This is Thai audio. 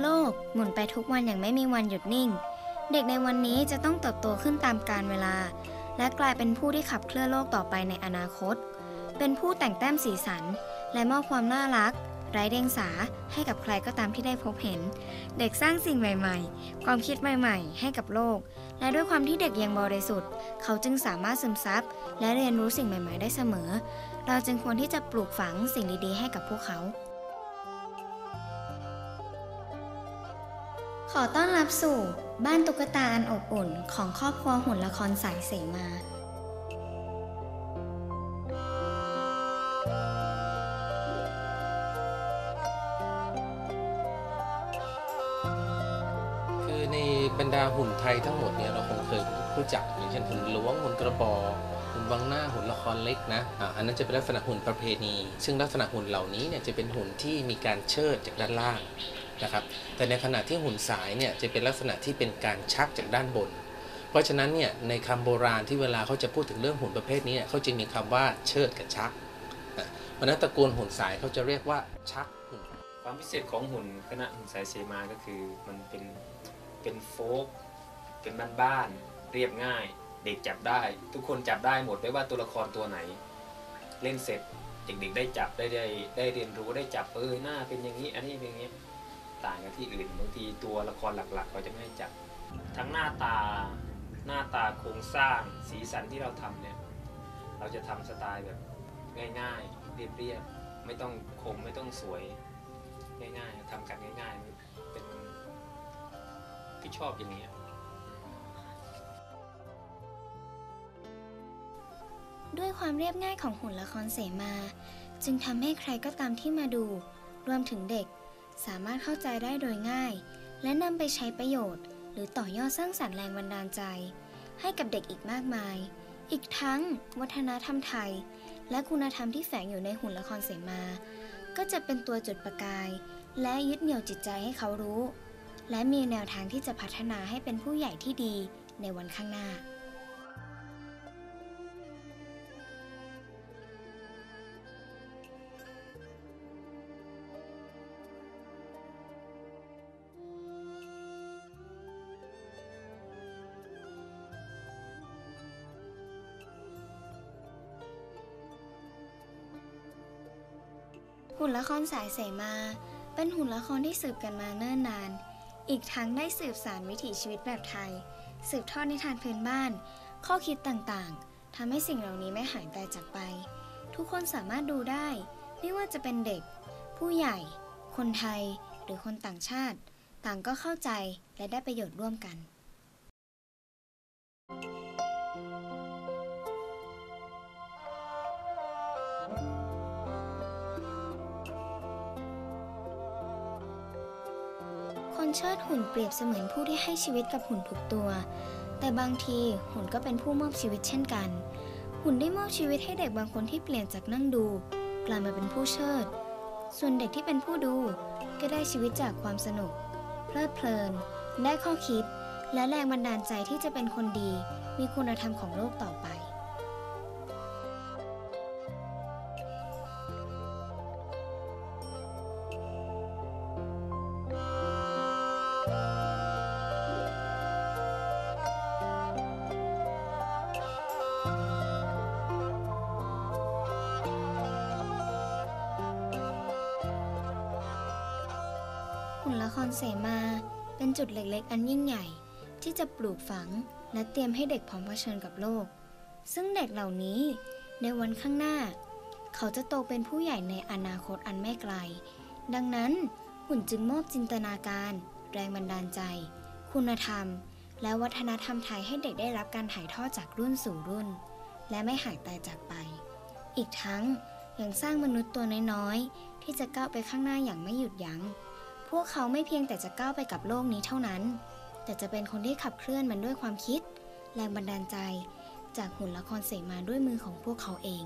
โลกหมุนไปทุกวันอย่างไม่มีวันหยุดนิ่ง เด็กในวันนี้จะต้องเติบโตขึ้นตามกาลเวลา และกลายเป็นผู้ที่ขับเคลื่อนโลกต่อไปในอนาคต เป็นผู้แต่งแต้มสีสัน และมอบความน่ารัก ไร้เดียงสาให้กับใครก็ตามที่ได้พบเห็น เด็กสร้างสิ่งใหม่ๆ ความคิดใหม่ๆ ให้กับโลก และด้วยความที่เด็กยังบริสุทธิ์ เขาจึงสามารถซึมซับ และเรียนรู้สิ่งใหม่ ๆ ได้เสมอ เราจึงควรที่จะปลูกฝังสิ่งดีๆ ให้กับพวกเขา ขอต้อนรับสู่บ้านตุ๊กตาอันอบอุ่นของครอบครัวหุ่นละครสายเสมา คือในบรรดาหุ่นไทยทั้งหมดเนี่ยเราคงเคยรู้จักอย่างเช่นหุ่นหลวงหุ่นกระบอกหุ่นวังหน้าหุ่นละครเล็กนะอะอันนั้นจะเป็นลักษณะหุ่นประเพณี ซึ่งลักษณะหุ่นเหล่านี้เนี่ยจะเป็นหุ่นที่มีการเชิดจากด้านล่าง นะครับ แต่ในขณะที่หุ่นสายเนี่ยจะเป็นลักษณะที่เป็นการชักจากด้านบน เพราะฉะนั้นเนี่ยในคำโบราณที่เวลาเขาจะพูดถึงเรื่องหุ่นประเภทนี้เเขาจึงมีคำว่าเชิดกับชักอะเพราะฉะนั้นตระกูลหุ่นสายเขาจะเรียกว่าชักหุ่นความพิเศษของหุ่นคณะหุ่นสายเสมาก็คือมันเป็นเป็นโฟกเป็นบ้านๆเรียบง่าย เด็กจับได้ ทุกคนจับได้หมดไม่ว่าตัวละครตัวไหน เล่นเสร็จเด็กๆได้จับได้ได้ได้เรียนรู้ได้จับเออหน้าเป็นอย่างนี้อันนี้เป็นอย่างนี้ ต่างกับที่อื่นบางทีตัวละครหลักๆ เขาจะไม่ให้จับทั้งหน้าตาหน้าตาโครงสร้างสีสันที่เราทำเนี่ยเราจะทำสไตล์แบบง่ายๆ เรียบๆ ไม่ต้องคมไม่ต้องสวยง่ายๆทำกันง่ายๆ เป็นที่ชอบอย่างนี้ยด้วยความเรียบง่ายของหุ่นละครเสมา จึงทำให้ใครก็ตามที่มาดู รวมถึงเด็ก สามารถเข้าใจได้โดยง่าย และนำไปใช้ประโยชน์ หรือต่อยอดสร้างสรรค์แรงบันดาลใจ ให้กับเด็กอีกมากมาย อีกทั้ง วัฒนธรรมไทย และคุณธรรมที่แฝงอยู่ในหุ่นละครเสมา ก็จะเป็นตัวจุดประกาย และยึดเหนี่ยวจิตใจให้เขารู้ และมีแนวทางที่จะพัฒนาให้เป็นผู้ใหญ่ที่ดีในวันข้างหน้า หุ่นละครสายเสมา เป็นหุ่นละครที่สืบกันมาเนิ่นนาน อีกทั้งได้สืบสานวิถีชีวิตแบบไทย สืบทอดนิทานพื้นบ้าน ข้อคิดต่างๆทำให้สิ่งเหล่านี้ไม่หายตายจากไป ทุกคนสามารถดูได้ ไม่ว่าจะเป็นเด็ก ผู้ใหญ่ คนไทย หรือคนต่างชาติ ต่างก็เข้าใจและได้ประโยชน์ร่วมกัน คนเชิดหุ่นเปรียบเสมือนผู้ที่ให้ชีวิตกับหุ่นทุกตัว แต่บางทีหุ่นก็เป็นผู้มอบชีวิตเช่นกัน หุ่นได้มอบชีวิตให้เด็กบางคนที่เปลี่ยนจากนั่งดู กลายมาเป็นผู้เชิด ส่วนเด็กที่เป็นผู้ดู ก็ได้ชีวิตจากความสนุก เพลิดเพลิน ได้ข้อคิด และแรงบันดาลใจที่จะเป็นคนดี มีคุณธรรมของโลกต่อไป ครเสมาเป็นจุดเล็กๆ อันยิ่งใหญ่ ที่จะปลูกฝังและเตรียมให้เด็กพร้อมเผชิญกับโลก ซึ่งเด็กเหล่านี้ในวันข้างหน้า เขาจะโตเป็นผู้ใหญ่ในอนาคตอันไม่ไกล ดังนั้นหุ่นจึงมอบจินตนาการ แรงบันดาลใจ คุณธรรม และวัฒนธรรมไทยให้เด็กได้รับการถ่ายทอดจากรุ่นสู่รุ่น และไม่หายตายจากไป อีกทั้งยังสร้างมนุษย์ตัวน้อยๆที่จะก้าวไปข้างหน้าอย่างไม่หยุดยัง้ง พวกเขาไม่เพียงแต่จะก้าวไปกับโลกนี้เท่านั้น แต่จะเป็นคนที่ขับเคลื่อนมันด้วยความคิด แรงบันดาลใจ จากหุ่นละครเสมาด้วยมือของพวกเขาเอง